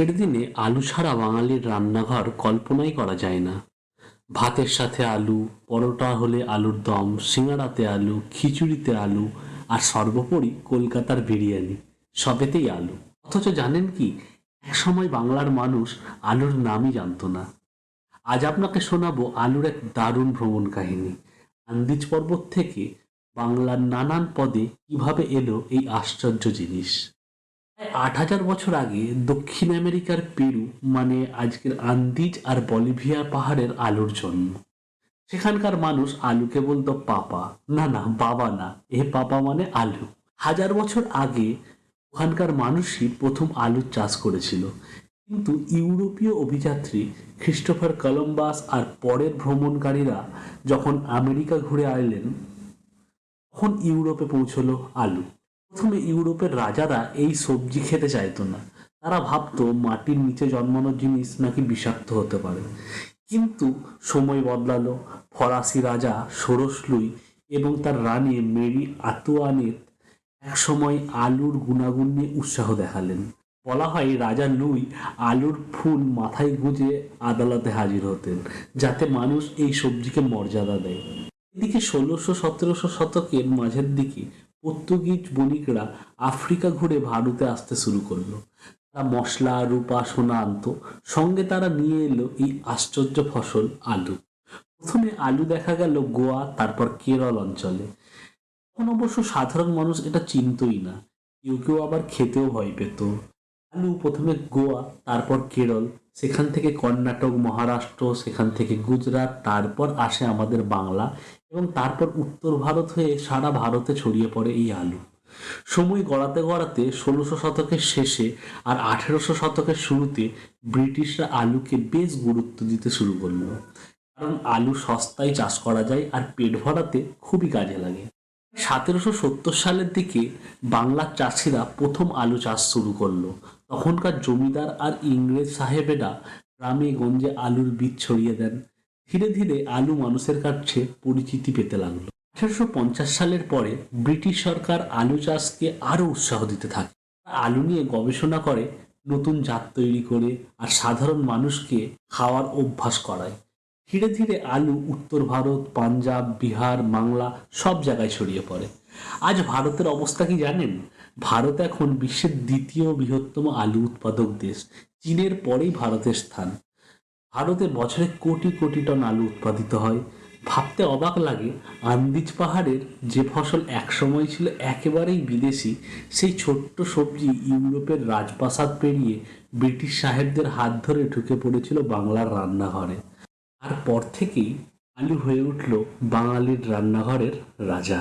আজকের দিনে আলু ছাড়া বাঙালির রান্নাঘর কল্পনাই করা যায় না। ভাতের সাথে আলু, পরোটা হলে আলুর দম সিঙাড়াতে আলু, খিচুড়িতে আলু আর সর্বোপরি কলকাতার বিরিয়ানি, সবেতেই আলু। অথচ জানেন কি, একসময় বাংলার মানুষ আলুর নামই জানতো না। আজ আপনাকে শোনাবো আলুর এক দারুণ ভ্রমণ কাহিনী। আন্দিজ পর্বত থেকে বাংলার নানান পদে কীভাবে এলো এই আশ্চর্য জিনিস। আট হাজার বছর আগে দক্ষিণ আমেরিকার পেরু মানে আজকের আন্দিজ আর বলিভিয়া পাহাড়ের আলুর জন্ম। সেখানকার মানুষ আলুকে বলতো পাপা। না না, বাবা না। এ পাপা মানে আলু। হাজার বছর আগে ওখানকার মানুষই প্রথম আলুর চাষ করেছিল। কিন্তু ইউরোপীয় অভিযাত্রী খ্রিস্টোফার কলম্বাস আর পরের ভ্রমণকারীরা যখন আমেরিকা ঘুরে আইলেন তখন ইউরোপে পৌঁছলো আলু। প্রথমে ইউরোপের রাজারা এই সবজি খেতে চাইতো না। তারা ভাবতো মাটির নিচে জন্মানো জিনিস নাকি বিষাক্ত হতে পারে। কিন্তু সময় বদলালো, ফরাসি রাজা ষোড়শ লুই এবং তার রানী মেরি আতুয়ানেত একসময় আলুর গুণাগুণ নিয়ে উৎসাহ দেখালেন। বলা হয় রাজা লুই আলুর ফুল মাথায় গুঁজে আদালতে হাজির হতেন, যাতে মানুষ এই সবজিকে মর্যাদা দেয়। এদিকে ষোলোশো সতেরোশো শতকের মাঝের দিকে পর্তুগিজ বণিকরা আফ্রিকা ঘুরে ভারতে আসতে শুরু করল। তারা মশলা, রূপা, সোনা আনতো, সঙ্গে তারা নিয়ে এলো এই আশ্চর্য ফসল আলু। প্রথমে আলু দেখা গেল গোয়া, তারপর কেরল অঞ্চলে। তখন অবশ্য সাধারণ মানুষ এটা চিনতই না। কেউ কেউ আবার খেতেও ভয় পেত। আলু প্রথমে গোয়া, তারপর কেরল সেখান থেকে কর্ণাটক, মহারাষ্ট্র, সেখান থেকে গুজরাট, তারপর আসে আমাদের বাংলা এবং তারপর উত্তর ভারত হয়ে সারা ভারতে ছড়িয়ে পড়ে এই আলু। সময় গড়াতে গড়াতে ষোলোশো শতকের শেষে আর আঠেরোশো শতকের শুরুতে ব্রিটিশরা আলুকে বেশ গুরুত্ব দিতে শুরু করল। কারণ আলু সস্তায় চাষ করা যায় আর পেট ভরাতে খুবই কাজে লাগে। সতেরোশো সত্তর সালের দিকে বাংলার চাষিরা প্রথম আলু চাষ শুরু করল। তখনকার জমিদার আর ইংরেজ সাহেবেরা গ্রামে গঞ্জে আলুর বীজ ছড়িয়ে দেন। ধীরে ধীরে আলু মানুষের কাছে পরিচিতি পেতে লাগল। আঠারোশো পঞ্চাশ সালের পরে ব্রিটিশ সরকার আলু চাষকে আরও উৎসাহ দিতে থাকে। আলু নিয়ে গবেষণা করে, নতুন জাত তৈরি করে আর সাধারণ মানুষকে খাওয়ার অভ্যাস করায়। ধীরে ধীরে আলু, উত্তর ভারত, পাঞ্জাব, বিহার, বাংলা সব জায়গায় ছড়িয়ে পড়ে। আজ ভারতের অবস্থা কি জানেন? ভারত এখন বিশ্বের দ্বিতীয় বৃহত্তম আলু উৎপাদক দেশ। চীনের পরেই ভারতের স্থান। ভারতে বছরে কোটি কোটি টন আলু উৎপাদিত হয়। ভাবতে অবাক লাগে, আন্দিজ পাহাড়ের যে ফসল একসময় ছিল একেবারেই বিদেশি, সেই ছোট্ট সবজি ইউরোপের রাজপ্রাসাদ পেরিয়ে ব্রিটিশ সাহেবদের হাত ধরে ঢুকে পড়েছিল বাংলার রান্নাঘরে। আর পর থেকেই আলু হয়ে উঠল বাঙালির রান্নাঘরের রাজা।